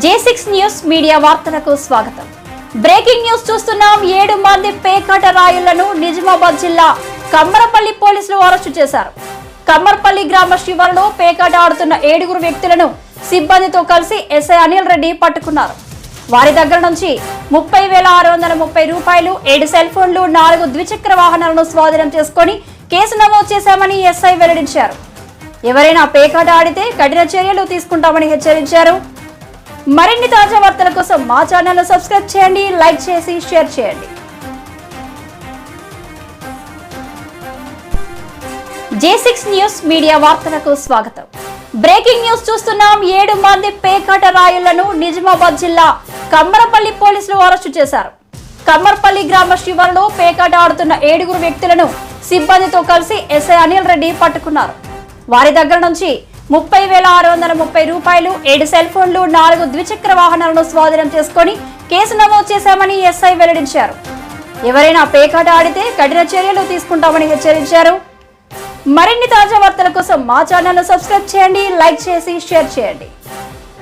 జే six news media వార్తలకు స్వాగతం. Breaking news చూస్తున్నాం. ఏడు మంది పేకాట రాయులను నిజామాబాద్ జిల్లా కమ్మరపల్లి పోలీసులు అరెస్టు చేశారు. కమ్మరపల్లి గ్రామ శివారులో పేకాట ఆడుతున్న ఏడుగురు వ్యక్తులను సిబ్బందితో కలిసి ఎస్ఐ అనిల్ రెడ్డి పట్టుకున్నారు. వారి దగ్గర నుంచి ముప్పై వేల ఆరు వందల ముప్పై రూపాయలు ఏడు సెల్ ఫోన్లు నాలుగు ద్విచక్ర వాహనాలను స్వాధీనం చేసుకొని కేసు నమోదు చేశామని ఎస్ఐ వెల్లడించారు. ఎవరైనా పేకాట ఆడితే కఠిన చర్యలు తీసుకుంటామని హెచ్చరించారు. మరిన్ని తాజా వార్తల కోసం మా ఛానల్ సబ్స్క్రైబ్ చేయండి లైక్ చేసి షేర్ చేయండి. జే సిక్స్ న్యూస్ మీడియా వార్తలకు స్వాగతం. బ్రేకింగ్ న్యూస్ చూస్తున్నాం. ఏడు మంది పేకాట రాయులను నిజామాబాద్ జిల్లా కమ్మరపల్లి పోలీసులు అరెస్టు చేశారు. కమ్మర్పల్లి గ్రామ శివారులో పేకాట ఆడుతున్న ఏడుగురు వ్యక్తులను సిబ్బందితో కలిసి ఎస్ఐ అనిల్ రెడ్డి పట్టుకున్నారు. వారి దగ్గర నుంచి ముప్పై వేల ఆరు వందల ముప్పై రూపాయలు ఏడు సెల్ ఫోన్లు నాలుగు ద్విచక్ర వాహనాలను స్వాధీనం చేసుకొని కేసు నమోదు చేశామని ఎస్ఐ వెల్లడించారు. ఎవరైనా పేకాట ఆడితే కఠిన చర్యలు తీసుకుంటామని హెచ్చరించారు. మరిన్ని తాజా వార్తల కోసం మా ఛానల్ను సబ్స్క్రైబ్ చేయండి లైక్ చేసి షేర్ చేయండి.